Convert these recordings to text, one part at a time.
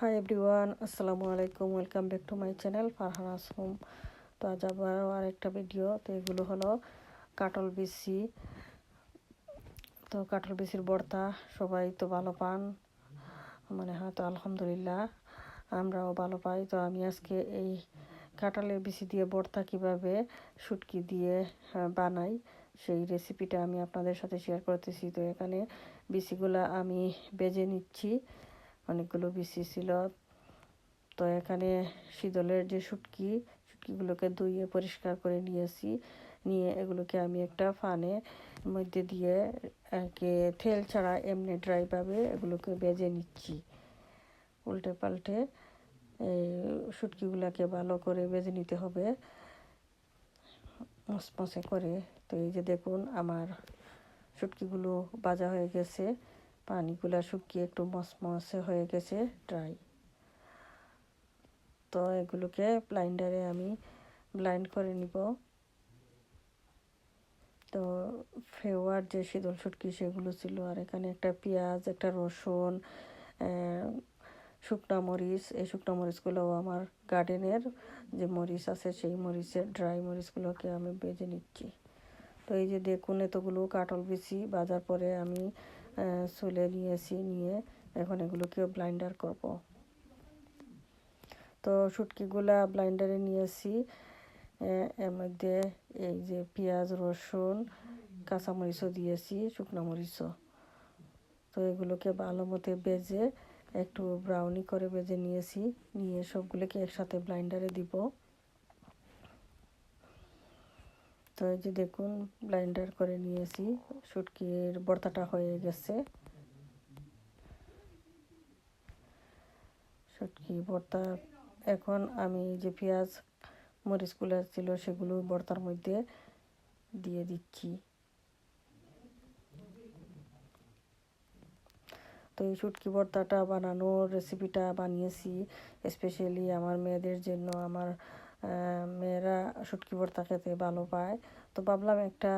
High everyone আসসালামু আলাইকুম welcome back to my channel Farhana's home তো আজ আবারও আরেকটা ভিডিও তো এগুলো হলো কাটল বিসি তো কাটল বিসির বর্তা, সবাই তো ভালো পান। মানে হয়তো আলহামদুলিল্লাহ, আমরাও ভালো পাই। তো আমি আজকে এই কাঁঠালের বিচি দিয়ে বর্তা কীভাবে শুটকি দিয়ে বানাই, সেই রেসিপিটা আমি আপনাদের সাথে শেয়ার করতেছি। তো এখানে বিচিগুলা আমি বেজে নিচ্ছি। অনেকগুলো বিচি ছিল। তো এখানে শীতলের যে শুটকি, শুটকিগুলোকে ধুয়ে পরিষ্কার করে নিয়েছি। নিয়ে এগুলোকে আমি একটা ফানে মধ্যে দিয়ে একে তেল ছাড়া এমনি ড্রাইভাবে এগুলোকে বেজে নিচ্ছি। উল্টে পাল্টে এই শুটকিগুলোকে ভালো করে বেজে নিতে হবে। মসমসে করে। তো এই যে দেখুন, আমার শুটকিগুলো বাজা হয়ে গেছে। পানিগুলা শুকিয়ে একটু মসমসে হয়ে গেছে ড্রাই তো এগুলোকে ব্লাইন্ডারে আমি ব্লাইন্ড করে নিব। তো ফেওয়ার যে শীতল শুটকি সেগুলো ছিল, আর এখানে একটা পেঁয়াজ, একটা রসুন শুকনা মরিচ, এই শুকনো মরিচগুলোও আমার গার্ডেনের যে মরিচ আছে সেই মরিচের ড্রাই মরিচগুলোকে আমি বেজে নিচ্ছি। তো এই যে দেখুন, এতগুলো কাটল বিচি বাজার পরে আমি চলে নিয়েছি নিয়ে এখন এগুলোকে ব্লাইন্ডার করব। তো শুটকিগুলা ব্লাইন্ডারে নিয়েছি এর মধ্যে এই যে পেঁয়াজ, রসুন, কাঁচামরিচও দিয়েছি শুকনো মরিচও। তো এগুলোকে ভালো মতো বেজে একটু ব্রাউনি করে বেজে নিয়েছি নিয়ে সবগুলোকে একসাথে ব্লাইন্ডারে দিব। তো এই যে দেখুন ব্লাইন্ডার করে নিয়েছি। শুটকির বর্তাটা হয়ে গেছে। শুটকি বর্তা। এখন আমি যে পেঁয়াজ মরিচগুলো ছিল, সেগুলো বর্তার মধ্যে দিয়ে দিচ্ছি। তো এই শুটকি ভর্তাটা বানানোর রেসিপিটা বানিয়েছি। স্পেশালি আমার মেয়েদের জন্য, আমার মেয়েরা শুটকি ভর্তা খেতে ভালো পায়। তো ভাবলাম একটা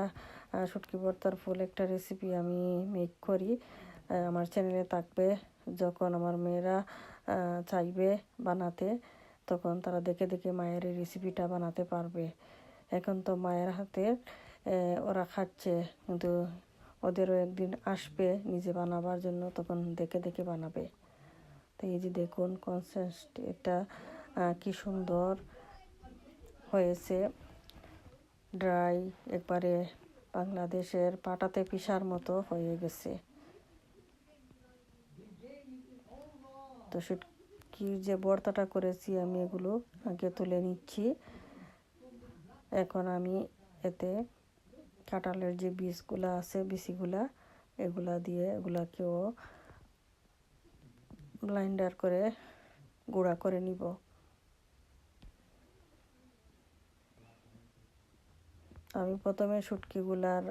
শুটকি ভর্তার ফুল একটা রেসিপি আমি মেক করি। আমার চ্যানেলে থাকবে। যখন আমার মেয়েরা চাইবে বানাতে, তখন তারা দেখে দেখে মায়ের এই রেসিপিটা বানাতে পারবে। এখন তো মায়ের হাতে ওরা খাচ্ছে, কিন্তু ওদেরও একদিন আসবে নিজে বানাবার জন্য, তখন দেখে দেখে বানাবে। তো এই যে দেখুন কনসেস্ট এটা কি সুন্দর। হয়েছে। ড্রাই একবারে বাংলাদেশের পাটাতে পিসার মতো হয়ে গেছে। তো কি যে বর্তাটা করেছি আমি এগুলো আগে তুলে নিচ্ছি। এখন আমি এতে কাঁঠালের যে বীজগুলো আছে, বিচিগুলা, এগুলা দিয়ে এগুলাকেও ব্লাইন্ডার করে গুঁড়া করে নিব। আমি প্রথমে শুটকিগুলার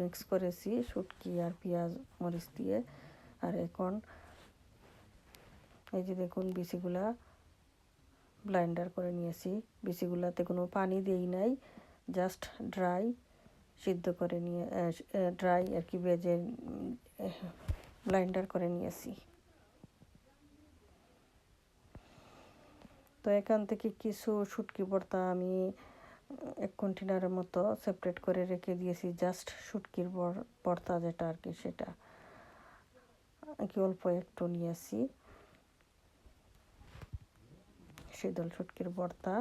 মিক্স করেছি, শুটকি আর পেঁয়াজ মরিচ দিয়ে। আর এখন এই যে দেখুন বিচিগুলা ব্লাইন্ডার করে নিয়েছি। বিচিগুলাতে কোনো পানি দেই নাই জাস্ট ড্রাই সিদ্ধ করে নিয়ে ড্রাই আর কি ভেজে ব্লাইন্ডার করে নিয়েছি। তো এখান থেকে কিছু শুটকি ভর্তা আমি এক কন্টেনারের মতো সেপারেট করে রেখে দিয়েছি জাস্ট শুটকির ভর্তা যেটা আর কি সেটা। কি অল্প একটু নিয়েছি। শীতল শুটকির ভর্তা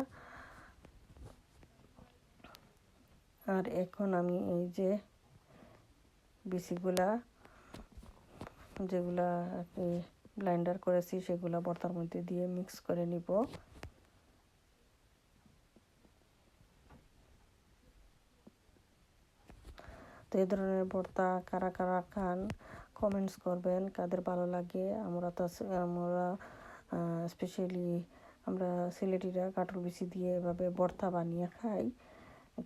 আর এখন আমি এই যে বিচিগুলা যেগুলা আর কি ব্লাইন্ডার করেছি, সেগুলা বর্তার মধ্যে দিয়ে মিক্স করে নিব। তো এই ধরনের ভর্তা কারা কারা খান কমেন্টস করবেন কাদের ভালো লাগে। আমরা তো আমরা স্পেশালি আমরা সিলেটিরা কাঠুর বিচি দিয়ে এভাবে ভর্তা বানিয়ে খাই।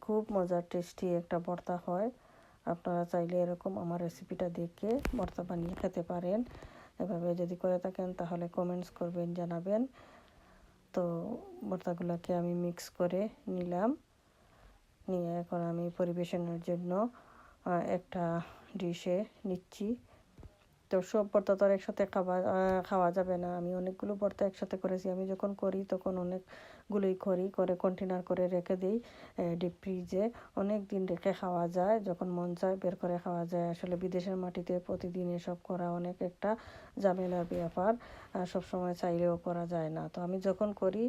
খুব মজার টেস্টি একটা ভর্তা হয়। আপনারা চাইলে এরকম আমার রেসিপিটা দেখে ভর্তা বানিয়ে খেতে পারেন। এভাবে যদি করে থাকেন তাহলে কমেন্টস করবেন, জানাবেন। তো ভর্তাগুলোকে আমি মিক্স করে নিলাম। নিয়ে এখন আমি পরিবেশনের জন্য একটা ডিশে নিচ্ছি। তো সব ভর্তা তো আর একসাথে খাওয়া খাওয়া যাবে না। আমি অনেকগুলো ভর্তা একসাথে করেছি। আমি যখন করি তখন অনেকগুলোই করি, করে কন্টেনার করে রেখে দিই ডিপ ফ্রিজে অনেক দিন রেখে খাওয়া যায়। যখন মন চায় বের করে খাওয়া যায়। আসলে বিদেশের মাটিতে প্রতিদিন এসব করা অনেক একটা ঝামেলার ব্যাপার। সব সময় চাইলেও করা যায় না। তো আমি যখন করি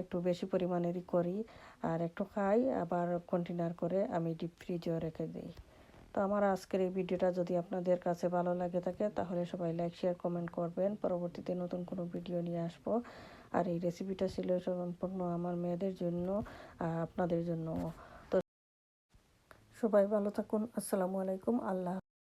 একটু বেশি পরিমাণেরই করি আর একটু খাই, আবার কন্টেনার করে আমি ডিপ ফ্রিজেও রেখে দিই। তো আমার আজকের এই ভিডিওটা যদি আপনাদের কাছে ভালো লাগে থাকে, তাহলে সবাই লাইক শেয়ার কমেন্ট করবেন। পরবর্তীতে নতুন কোনো ভিডিও নিয়ে আসব। আর এই রেসিপিটা ছিল সম্পূর্ণ আমার মেয়েদের জন্য আর আপনাদের জন্য। তো সবাই ভালো থাকুন। আসসালামু আলাইকুম। আল্লাহ